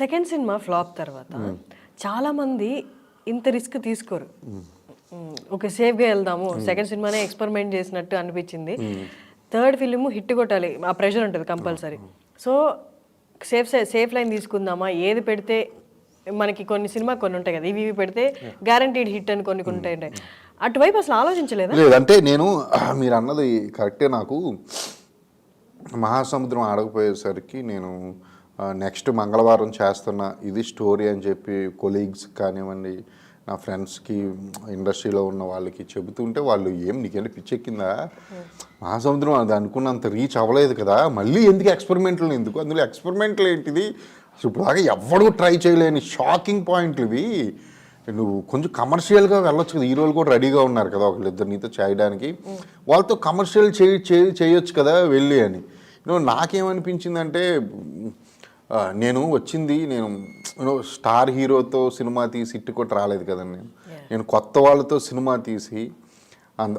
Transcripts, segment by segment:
Second cinema flop తర్వాత చాలా మంది ఇంత రిస్క్ తీసుకోరు. ఒక సేఫ్గా వెళ్దాము. సెకండ్ సినిమానే ఎక్స్పెరిమెంట్ చేసినట్టు అనిపించింది. థర్డ్ ఫిలిం హిట్ కొట్టాలి. ఆ ప్రెషర్ ఉంటుంది compulsory. So safe safe line తీసుకుందామా? ఏది పెడితే మనకి కొన్ని సినిమా కొన్ని ఉంటాయి కదా ఇవి ఇవి పెడితే గ్యారంటీడ్ హిట్ అని కొన్ని కొన్ని ఉంటాయి అటువైపు అసలు ఆలోచించలేదా? లేదంటే నేను మీరు అన్నది కరెక్టే నాకు. మహాసముద్రం ఆడకపోయేసరికి నేను నెక్స్ట్ మంగళవారం చేస్తున్న ఇది స్టోరీ అని చెప్పి కొలీగ్స్ కానివ్వండి నా ఫ్రెండ్స్కి ఇండస్ట్రీలో ఉన్న వాళ్ళకి చెబుతుంటే వాళ్ళు ఏం నీకెళ్ళి పిచ్చెక్కిందా మహాసముద్రం అది అనుకున్నంత రీచ్ అవ్వలేదు కదా మళ్ళీ ఎందుకు ఎక్స్పెరిమెంట్లు ఎందుకు? అందులో ఎక్స్పెరిమెంట్లు ఏంటిది? ఇప్పుడు దాకా ఎవడు ట్రై చేయలేని షాకింగ్ పాయింట్లు ఇవి. నువ్వు కొంచెం కమర్షియల్గా వెళ్ళొచ్చు కదా హీరోలు కూడా రెడీగా ఉన్నారు కదా ఒకళ్ళిద్దరు నీతో చేయడానికి. వాళ్ళతో కమర్షియల్ చేయ చేయొచ్చు కదా వెళ్ళి అని. నువ్వు నాకేమనిపించిందంటే నేను వచ్చింది నేను you స్టార్ హీరోతో సినిమా తీసి ఇట్టు కొట్టి రాలేదు కదండి నేను. నేను కొత్త వాళ్ళతో సినిమా తీసి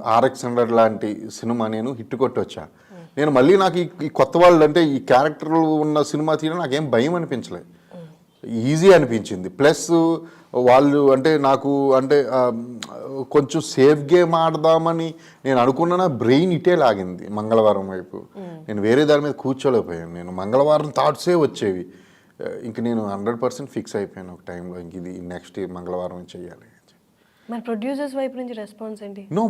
ఆర్ఎక్స్ హండ్రెడ్ లాంటి సినిమా నేను హిట్ కొట్టి వచ్చా. నేను మళ్ళీ నాకు ఈ- ఈ కొత్త వాళ్ళు అంటే ఈ క్యారెక్టర్లు ఉన్న సినిమా తీయడం నాకేం భయం అనిపించలేదు ఈజీ అనిపించింది. ప్లస్ వాళ్ళు అంటే నాకు అంటే కొంచెం సేఫ్ గేమ్ ఆడదామని నేను అనుకున్న నా బ్రెయిన్ ఇటే లాగింది మంగళవారం వైపు. నేను వేరే దాని మీద కూర్చోలేకపోయాను. నేను మంగళవారం థాట్సే వచ్చేవి. ఇంక నేను హండ్రెడ్ పర్సెంట్ ఫిక్స్ అయిపోయాను ఒక టైంలో ఇంక ఇది నెక్స్ట్ మంగళవారం చేయాలి మరి ప్రొడ్యూసర్స్ వైపు నుంచి రెస్పాన్స్ ఏంటి? నో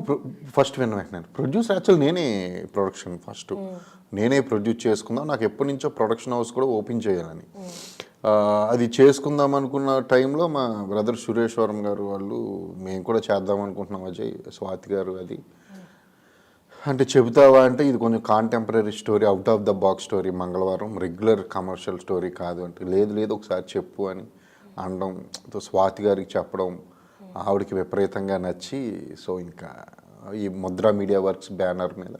ఫస్ట్ విన్ వెంటనే. ప్రొడ్యూస్ యాక్చువల్ నేనే ప్రొడక్షన్ ఫస్ట్. నేనే ప్రొడ్యూస్ చేసుకుందాం. నాకు ఎప్పటి నుంచో ప్రొడక్షన్ హౌస్ కూడా ఓపెన్ చేయాలని. అది చేసుకుందాం అనుకున్న టైంలో మా బ్రదర్ సురేశ్వరం గారు వాళ్ళు మేము కూడా చేద్దాం అనుకుంటున్నాం అజయ్ స్వాతి గారు అది. అంటే చెబుతావా అంటే ఇది కొంచెం contemporary story out of the box story Mangalavaram regular commercial story కాదు అంటే లేదు లేదు ఒకసారి చెప్పు అని అనడం స్వాతి గారికి చెప్పడం ఆవిడకి విపరీతంగా నచ్చి సో ఇంకా ఈ ముద్రా మీడియా వర్క్స్ బ్యానర్ మీద